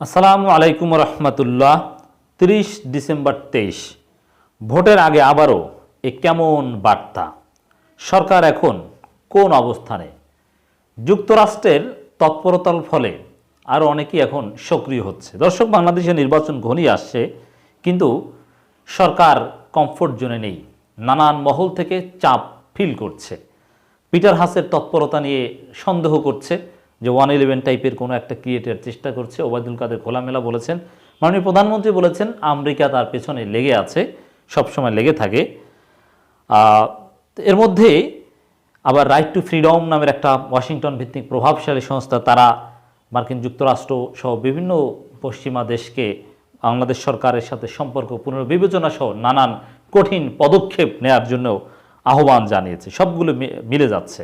আসসালামু আলাইকুম রহমতুল্লাহ, তিরিশ ডিসেম্বর তেইশ। ভোটের আগে আবারও এ কেমন বার্তা? সরকার এখন কোন অবস্থানে? যুক্তরাষ্ট্রের তৎপরতার ফলে আরও অনেকেই এখন সক্রিয় হচ্ছে। দর্শক, বাংলাদেশে নির্বাচন ঘনিয়ে আসছে, কিন্তু সরকার কমফোর্ট জোনে নেই। নানান মহল থেকে চাপ ফিল করছে। পিটার হাসের তৎপরতা নিয়ে সন্দেহ করছে। যে ওয়ান ইলেভেন টাইপের কোনো একটা ক্রিয়েটের চেষ্টা করছে, ওবায়দুল কাদের খোলামেলা বলেছেন। মাননীয় প্রধানমন্ত্রী বলেছেন, আমেরিকা তার পেছনে লেগে আছে, সবসময় লেগে থাকে। এর মধ্যে আবার রাইট টু ফ্রিডম নামের একটা ওয়াশিংটন ভিত্তিক প্রভাবশালী সংস্থা, তারা মার্কিন যুক্তরাষ্ট্র সহ বিভিন্ন পশ্চিমা দেশকে বাংলাদেশ সরকারের সাথে সম্পর্ক পুনর্বিবেচনা সহ নানান কঠিন পদক্ষেপ নেয়ার জন্য আহ্বান জানিয়েছে। সবগুলো মিলে যাচ্ছে।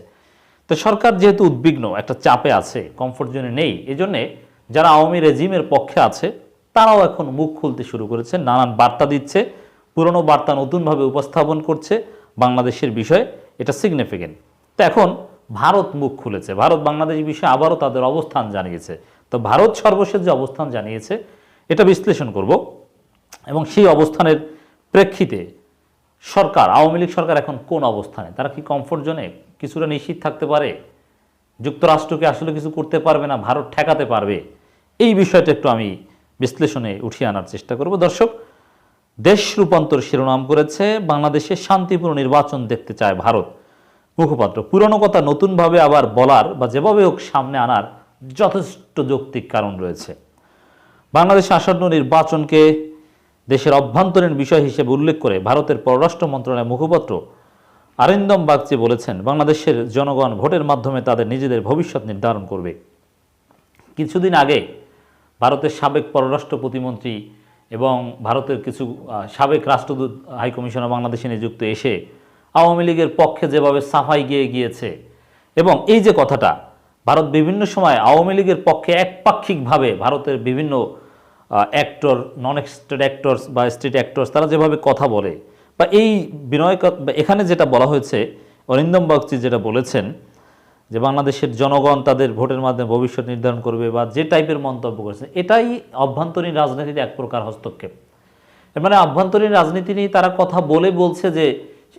তো সরকার যেহেতু উদ্বিগ্ন, একটা চাপে আছে কমফোর্ট জোনে নেই, এজন্যে যারা আওয়ামী রেজিমের পক্ষে আছে, তারাও এখন মুখ খুলতে শুরু করেছে, নানান বার্তা দিচ্ছে, পুরনো বার্তা নতুনভাবে উপস্থাপন করছে, বাংলাদেশের বিষয়ে এটা সিগনিফিকেন্ট তো এখন ভারত মুখ খুলেছে, ভারত বাংলাদেশ বিষয়ে আবারও তাদের অবস্থান জানিয়েছে। তো ভারত সর্বশেষ যে অবস্থান জানিয়েছে, এটা বিশ্লেষণ করব, এবং সেই অবস্থানের প্রেক্ষিতে সরকার, আওয়ামী লীগ সরকার এখন কোন অবস্থানে, তারা কি কমফোর্ট জোনে কিছুটা নিশ্চিত থাকতে পারে। যুক্তরাষ্ট্রকে আসলে কিছু করতে পারবে না, ভারত ঠেকাতে পারবে। এই বিষয়টা একটু আমি বিশ্লেষণে উঠিয়ে আনার চেষ্টা করব। দর্শক, দেশ রূপান্তর শিরোনাম করেছে বাংলাদেশে শান্তিপূর্ণ নির্বাচন দেখতে চায় ভারত। মুখপাত্র, পুরনো কথা নতুনভাবে আবার বলার বা যেভাবে হোক সামনে আনার যথেষ্ট যৌক্তিক কারণ রয়েছে। বাংলাদেশে আসন্ন নির্বাচনকে দেশের অভ্যন্তরীণ বিষয় হিসেবে উল্লেখ করে ভারতের পররাষ্ট্র মন্ত্রণালয়ের মুখপাত্র আরিন্দম বাগচি বলেছেন, বাংলাদেশের জনগণ ভোটের মাধ্যমে তাদের নিজেদের ভবিষ্যৎ নির্ধারণ করবে। কিছুদিন আগে ভারতের সাবেক পররাষ্ট্র প্রতিমন্ত্রী এবং ভারতের কিছু সাবেক রাষ্ট্রদূত হাইকমিশনার বাংলাদেশে নিযুক্ত এসে আওয়ামী লীগের পক্ষে যেভাবে সাফাই গিয়ে গিয়েছে এবং এই যে কথাটা, ভারত বিভিন্ন সময় আওয়ামী লীগের পক্ষে একপাক্ষিকভাবে ভারতের বিভিন্ন অ্যাক্টর নন স্টেট অ্যাক্টরস বা স্টেট অ্যাক্টরস তারা যেভাবে কথা বলে বা এই বিনয় এখানে যেটা বলা হয়েছে অরিন্দম বাগচি যেটা বলেছেন, যে বাংলাদেশের জনগণ তাদের ভোটের মাধ্যমে ভবিষ্যৎ নির্ধারণ করবে বা যে টাইপের মন্তব্য করেছে, এটাই অভ্যন্তরীণ রাজনীতির এক প্রকার হস্তক্ষেপ। মানে অভ্যন্তরীণ রাজনীতি নিয়ে তারা কথা বলে বলছে যে,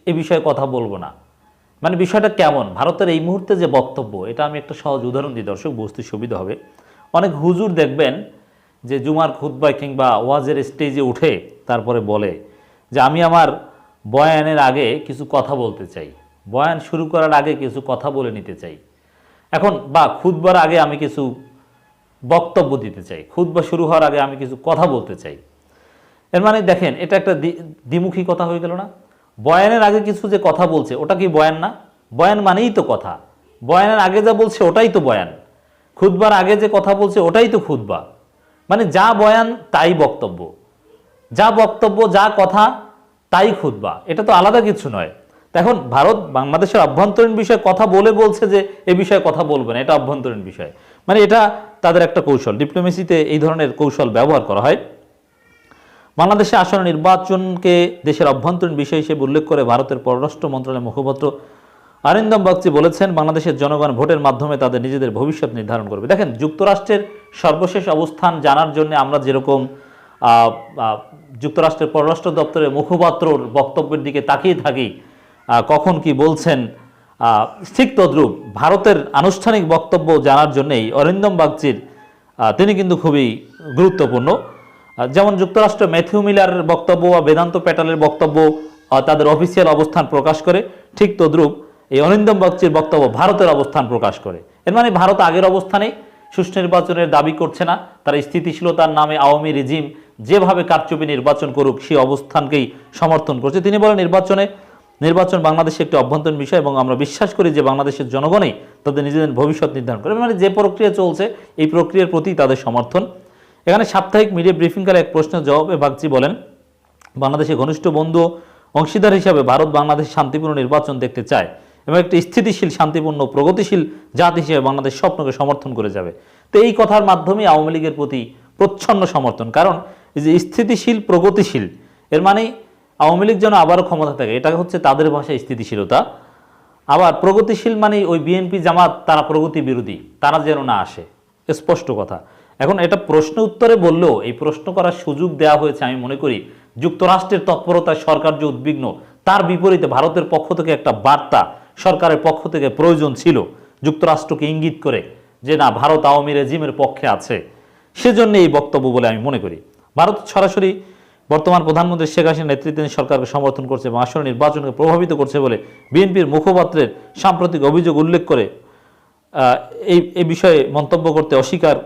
এ বিষয়ে কথা বলব না। মানে বিষয়টা কেমন? ভারতের এই মুহূর্তে যে বক্তব্য, এটা আমি একটা সহজ উদাহরণ দিই, দর্শক, বুঝতে সুবিধা হবে। অনেক হুজুর দেখবেন যে জুমার খুতবায় কিংবা ওয়াজের স্টেজে উঠে তারপরে বলে যে আমি আমার বয়ানের আগে কিছু কথা বলতে চাই। বয়ান শুরু করার আগে কিছু কথা বলে নিতে চাই। এখন বা খুদবার আগে আমি কিছু বক্তব্য দিতে চাই। খুতবা শুরু হওয়ার আগে আমি কিছু কথা বলতে চাই। এর মানে দেখেন, এটা একটা দ্বি- দ্বিমুখী কথা হয়ে গেল না? বয়ানের আগে কিছু যে কথা বলছে, ওটা কি বয়ান না? বয়ান মানেই তো কথা। বয়ানের আগে যা বলছে, ওটাই তো বয়ান। খুতবার আগে যে কথা বলছে, ওটাই তো খুতবা। মানে যা বয়ান, তাই বক্তব্য। যা বক্তব্য, যা কথা, তাই খুতবা। এটা তো আলাদা কিছু নয়। এখন ভারত বাংলাদেশের অভ্যন্তরীণ বিষয়ে কথা বলে বলছে যে এ বিষয়ে কথা বলবে না, এটা অভ্যন্তরীণ বিষয়। মানে এটা তাদের একটা কৌশল। ডিপ্লোমেসিতে এই ধরনের কৌশল ব্যবহার করা হয়। বাংলাদেশে আসন্ন নির্বাচনকে দেশের অভ্যন্তরীণ বিষয় হিসেবে উল্লেখ করে ভারতের পররাষ্ট্র মন্ত্রণালয়ের মুখপাত্র আরিন্দম বাগচি বলেছেন, বাংলাদেশের জনগণ ভোটের মাধ্যমে তাদের নিজেদের ভবিষ্যৎ নির্ধারণ করবে। দেখেন, যুক্তরাষ্ট্রের সর্বশেষ অবস্থান জানার জন্য আমরা যেরকম যুক্তরাষ্ট্রের পররাষ্ট্র দপ্তরের মুখপাত্রর বক্তব্যের দিকে তাকিয়ে থাকি কখন কি বলছেন ঠিক তদ্রূপ ভারতের আনুষ্ঠানিক বক্তব্য জানার জন্যই অরিন্দম বাগচির তিনি কিন্তু খুবই গুরুত্বপূর্ণ। যেমন যুক্তরাষ্ট্র ম্যাথিউ মিলারের বক্তব্য বা বেদান্ত প্যাটালের বক্তব্য তাদের অফিসিয়াল অবস্থান প্রকাশ করে, ঠিক তদ্রূপ এই অরিন্দম বাগচির বক্তব্য ভারতের অবস্থান প্রকাশ করে। এর মানে ভারত আগের অবস্থানে সুষ্ঠু নির্বাচনের দাবি করছে না, তারা স্থিতিশীলতার নামে আওয়ামী রেজিম যেভাবে কারচুপি নির্বাচন করুক সেই অবস্থানকেই সমর্থন করছে। তিনি বলেন, নির্বাচনে, নির্বাচন বাংলাদেশে একটি অভ্যন্তরীণ বিষয় এবং আমরা বিশ্বাস করি যে বাংলাদেশের জনগণই তাদের নিজেদের ভবিষ্যৎ নির্ধারণ করে মানে যে প্রক্রিয়া চলছে, এই প্রক্রিয়ার প্রতি তাদের সমর্থন। এখানে সাপ্তাহিক মিডিয়া ব্রিফিংকালে এক প্রশ্নের জবাবে বাগচি বলেন, বাংলাদেশের ঘনিষ্ঠ বন্ধু, অংশীদার হিসাবে ভারত বাংলাদেশ শান্তিপূর্ণ নির্বাচন দেখতে চায় এবং একটি স্থিতিশীল, শান্তিপূর্ণ, প্রগতিশীল জাতি হিসেবে বাংলাদেশ স্বপ্নকে সমর্থন করে যাবে। তো এই কথার মাধ্যমে আওয়ামী লীগের প্রতি প্রচ্ছন্ন সমর্থন। কারণ যে স্থিতিশীল, প্রগতিশীল, এর মানে আওয়ামী লীগ যেন আবারও ক্ষমতা থাকে এটা হচ্ছে তাদের ভাষায় স্থিতিশীলতা। আবার প্রগতিশীল মানে ওই বিএনপি জামাত, তারা প্রগতি বিরোধী, তারা যেন না আসে স্পষ্ট কথা। এখন এটা প্রশ্ন উত্তরে বললেও এই প্রশ্ন করার সুযোগ দেওয়া হয়েছে আমি মনে করি যুক্তরাষ্ট্রের তৎপরতায় সরকার যে উদ্বিগ্ন, তার বিপরীতে ভারতের পক্ষ থেকে একটা বার্তা সরকারের পক্ষ থেকে প্রয়োজন ছিল, যুক্তরাষ্ট্রকে ইঙ্গিত করে যে না, ভারত আওয়ামী রেজিমের পক্ষে আছে। সেজন্য এই বক্তব্য বলে আমি মনে করি। ভারত সরাসরি বর্তমান প্রধানমন্ত্রী শেখ হাসিনা নেতৃত্বাধীন সরকারকে সমর্থন করছে এবং আসন্ন নির্বাচনকে প্রভাবিত করছে বলে বিএনপির মুখপাত্রের সাম্প্রতিক অভিযোগ উল্লেখ করে এই এই বিষয়ে মন্তব্য করতে অস্বীকার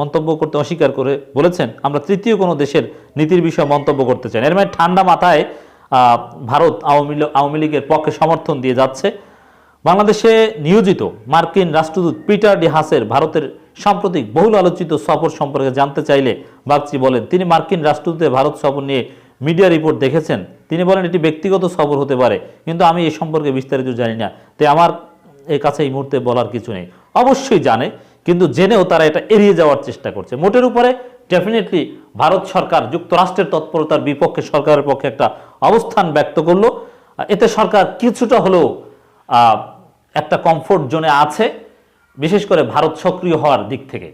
মন্তব্য করতে অস্বীকার করে বলেছেন, আমরা তৃতীয় কোনো দেশের নীতির বিষয়ে মন্তব্য করতে চাই। এর মানে ঠান্ডা মাথায় ভারত আওয়ামী আওয়ামী লীগের পক্ষে সমর্থন দিয়ে যাচ্ছে বাংলাদেশে নিয়োজিত মার্কিন রাষ্ট্রদূত পিটার ডি হাসের ভারতের সাম্প্রতিক বহুল আলোচিত সফর সম্পর্কে জানতে চাইলে বাগচি বলেন, তিনি মার্কিন রাষ্ট্রদূতের ভারত সফর নিয়ে মিডিয়া রিপোর্ট দেখেছেন। তিনি বলেন, এটি ব্যক্তিগত সফর হতে পারে, কিন্তু আমি এই সম্পর্কে বিস্তারিত জানি না। তাই আমার এর কাছে এই মুহূর্তে বলার কিছু নেই। অবশ্যই জানে, কিন্তু জেনেও তারা এটা এড়িয়ে যাওয়ার চেষ্টা করছে। মোটের উপরে, ডেফিনেটলি ভারত সরকার যুক্তরাষ্ট্রের তৎপরতার বিপক্ষে সরকারের পক্ষে একটা অবস্থান ব্যক্ত করল। এতে সরকার কিছুটা হলেও একটা কমফোর্ট জোনে আছে। বিশেষ করে ভারত সক্রিয় হওয়ার দিক থেকে।